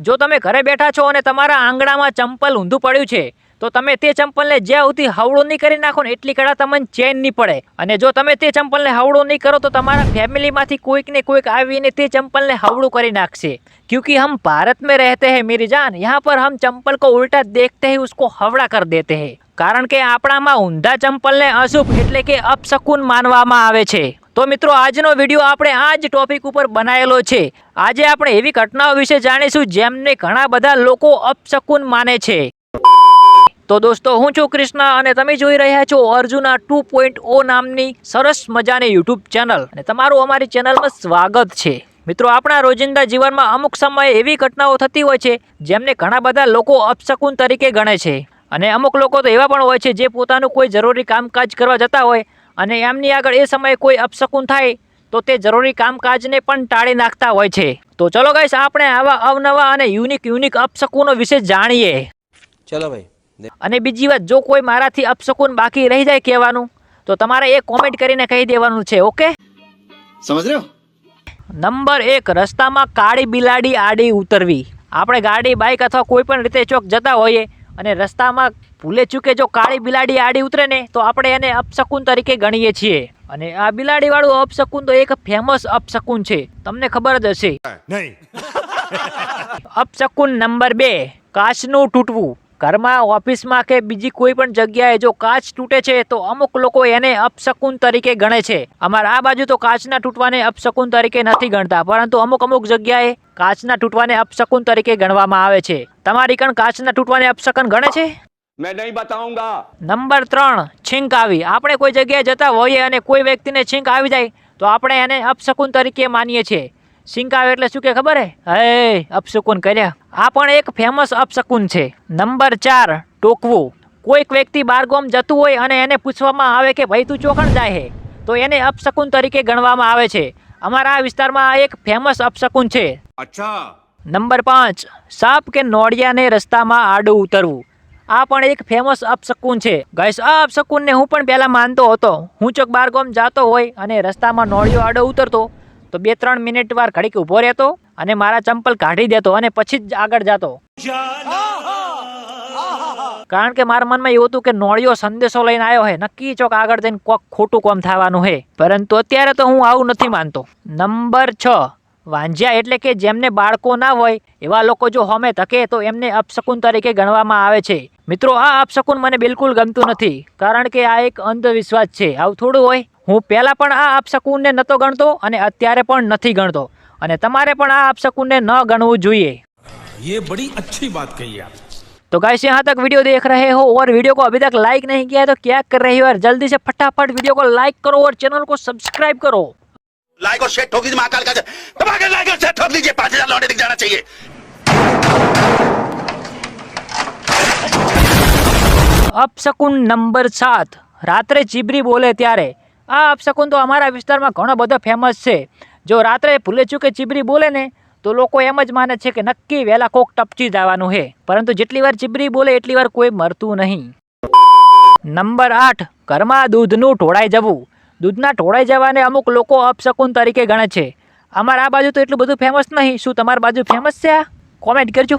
જો તમે ઘરે બેઠા છો અને તમારા આંગણામાં ચંપલ ઊંધું પડ્યું છે તો તમે તે ચંપલને જ્યાં સુધી હવળો નહીં કરી નાખો ને એટલી કડા તમને ચેન નહીં પડે અને જો તમે તે ચંપલને હવળો નહીં કરો તો તમારા ફેમિલીમાંથી કોઈક ને કોઈક આવીને તે ચંપલને હવળું કરી નાખશે क्योंकि हम भारत में रहते हैं मेरी जान यहाँ पर हम चंपल को उल्टा देखते ही उसको हवड़ा कर देते हैं કારણ કે આપણામાં ઊંધા ચંપલને અશુભ એટલે કે અપશકુન માનવામાં આવે છે તો મિત્રો, આજનો વીડિયો આપણે આ જ ટોપિક ઉપર બનાવેલો છે. આજે આપણે એવી ઘટનાઓ વિશે જાણીશું જેમને ઘણા બધા લોકો અપશકુન માને છે. તો દોસ્તો, હું છું કૃષ્ણ અને તમે જોઈ રહ્યા છો અર્જુના ટુ પોઈન્ટ ઓ નામની સરસ મજાની યુટ્યુબ ચેનલ અને તમારું અમારી ચેનલમાં સ્વાગત છે. મિત્રો, આપણા રોજિંદા જીવનમાં અમુક સમયે એવી ઘટનાઓ થતી હોય છે જેમને ઘણા બધા લોકો અપશકુન તરીકે ગણે છે. અને અમુક લોકો તો એવા પણ હોય છે જે પોતાનું કોઈ જરૂરી કામકાજ કરવા જતા હોય અને એમની આગળ એ સમયે કોઈ અપશકુન થાય તો તે જરૂરી કામકાજને પણ ટાળી નાખતા હોય છે. તો ચલો ગાઈસ આપણે આવા અવનવા અને યુનિક યુનિક અપશકુનો વિશે જાણીએ. ચલો ભાઈ. અને બીજી વાત જો કોઈ મારાથી અપશકુન બાકી રહી જાય કહેવાનું તો તમારે એ કોમેન્ટ કરીને કહી દેવાનું છે ઓકે? સમજ નંબર એક રસ્તામાં કાળી બિલાડી આડી ઉતરવી. આપણે ગાડી બાઇક અથવા કોઈ પણ રીતે ચોક જતા હોઈએ અને રસ્તામાં ભૂલે ચૂકે જો કાળી બિલાડી આડી ઉતરે ને તો આપણે એને અપશકુન તરીકે ગણીએ છીએ. અને આ બિલાડીવાળું અપશકુન તો એક ફેમસ અપશકુન છે. તમને ખબર જ હશે. અપશકુન નંબર બે કાચનું તૂટવું. ઘરમાં ઓફિસમાં કે બીજી કોઈ પણ જગ્યાએ જો કાચ તૂટે છે તો અમુક લોકો એને અપશકુન તરીકે ગણે છે. અમારા આ બાજુ તો કાચના તૂટવાને અપશકુન તરીકે નથી ગણતા પરંતુ અમુક અમુક જગ્યાએ કાચના તૂટવાને અપશકુન તરીકે ગણવામાં આવે છે. તમારી કણ કાચના તૂટવાને અપશકન ગણે છે? મેં નહીં બતાઉંગા નંબર ત્રણ છીંક આવી. આપણે કોઈ જગ્યાએ જતા હોઈએ અને કોઈ વ્યક્તિને છીંક આવી જાય તો આપણે એને અપશકુન તરીકે માનીએ છીએ. સિંકાવે એટલે શું કે ખબર હે? હે અપશકુન કર્યા. આ પણ એક ફેમસ અપશકુન છે. નંબર ચાર ટોકવું. કોઈક વ્યક્તિ બારગોમ જતું હોય અને એને પૂછવામાં આવે કે ભાઈ તું ચોખણ જાય હે તો એને અપશકુન તરીકે ગણવામાં આવે છે. અમારા આ વિસ્તારમાં એક ફેમસ અપશકુન છે. અચ્છા. નંબર પાંચ સાપ કે નોળિયાને રસ્તામાં આડું ઉતરવું. આ પણ એક ફેમસ અપશકુન છે. ગાઈસ આ અપશકુનને હું પણ પહેલાં માનતો હતો. હું ચોક બારગોમ જાતો હોય અને રસ્તામાં નોળિયો આડો ઉતરતો તો બે ત્રણ મિનિટ વાર ઘડીક ઊભો રહેતો અને મારા ચંપલ કાઢી દેતો અને પછી જ આગળ જતો. કારણ કે મારા મનમાં એવું હતું કે નોળિયો સંદેશો લઈને આવ્યો હે, નક્કી ચોક આગળ જઈને કોક ખોટું કોમ થવાનું હે. પરંતુ અત્યારે તો હું આવું નથી માનતો. નંબર છ. વાંજ્યા એટલે કે જેમને બાળકો ના હોય, એવા લોકો જો હોમે તકે તો એમને અપશકુન તરીકે ગણવામાં આવે છે. મિત્રો, આ અપશકુન મને બિલકુલ ગમતું નથી. કારણ કે આ એક અંધવિશ્વાસ છે. આવું થોડું હોય? હું પહેલાં પણ આ અપશકુનને નહોતો ગણતો અને અત્યારે પણ નથી ગણતો અને તમારે પણ આ અપશકુનને ન ગણવું જોઈએ ये बड़ी अच्छी बात कही आप तो गाइस यहाँ तक वीडियो देख रहे हो और वीडियो को अभी तक लाइक नहीं किया है तो क्या कर रहे हो यार जल्दी से फटाफट वीडियो को लाइक करो और चैनल को सब्सक्राइब करो लाइक और शेयर ठोक दीजिए महाकाल का दबा के लाइक और शेयर ठोक दीजिए पांच हजार लौटे दिख जाना चाहिए અપશકુન નંબર સાત રાત્રે ચીબરી બોલે ત્યારે આ અપશકુન તો અમારા વિસ્તારમાં ઘણો બધો ફેમસ છે. જો રાત્રે ભૂલે ચૂકે ચીબરી બોલે ને તો લોકો એમ જ માને છે કે નક્કી વહેલા કોક ટપચી જવાનું છે પરંતુ જેટલી વાર ચીબરી બોલે એટલી વાર કોઈ મરતું નહીં. નંબર આઠ ઘરમાં દૂધનું ઢોળાઈ જવું. દૂધના ઢોળાઈ જવાને અમુક લોકો અપશકુન તરીકે ગણે છે. અમારા આ બાજુ તો એટલું બધું ફેમસ નહીં. શું તમારી બાજુ ફેમસ છે આ? કોમેન્ટ કરજો.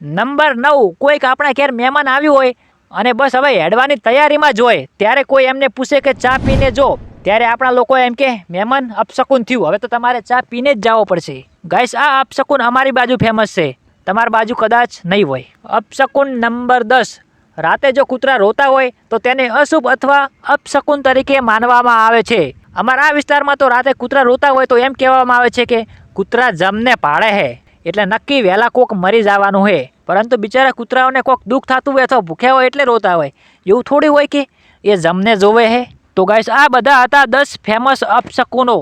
નંબર નવ કોઈક આપણા ઘેર મહેમાન આવ્યું હોય અને બસ હવે હેડવાની તૈયારીમાં જ હોય. ત્યારે કોઈ એમને પૂછે કે ચા પીને જો. ત્યારે આપણા લોકો એમ કે, મહેમાન, અપશકુન થયું. હવે તો તમારે ચા પીને જ જવો પડશે. ગાઈસ આ અપશકુન અમારી બાજુ ફેમસ છે. તમારી બાજુ કદાચ નહીં હોય. અપશકુન નંબર દસ. રાતે જો કૂતરા રોતા હોય, તો તેને અશુભ અથવા અપશકુન તરીકે માનવામાં આવે છે. અમારા આ વિસ્તારમાં તો રાતે કૂતરા રોતા હોય તો એમ કહેવામાં આવે છે કે, કૂતરા જમને પાડે છે એટલે નક્કી વહેલા કોક મરી જવાનું હોય પરંતુ બિચારા કૂતરાઓને કોક દુઃખ થતું હોય અથવા ભૂખ્યા હોય એટલે રોતા હોય. એવું થોડી હોય કે એ જમને જોવે હે? તો ગાઈશ આ બધા હતા દસ ફેમસ અપશકુનો.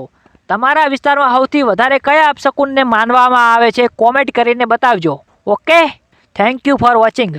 તમારા વિસ્તારમાં સૌથી વધારે કયા અપશકુનને માનવામાં આવે છે? કોમેન્ટ કરીને બતાવજો. Okay thank you for watching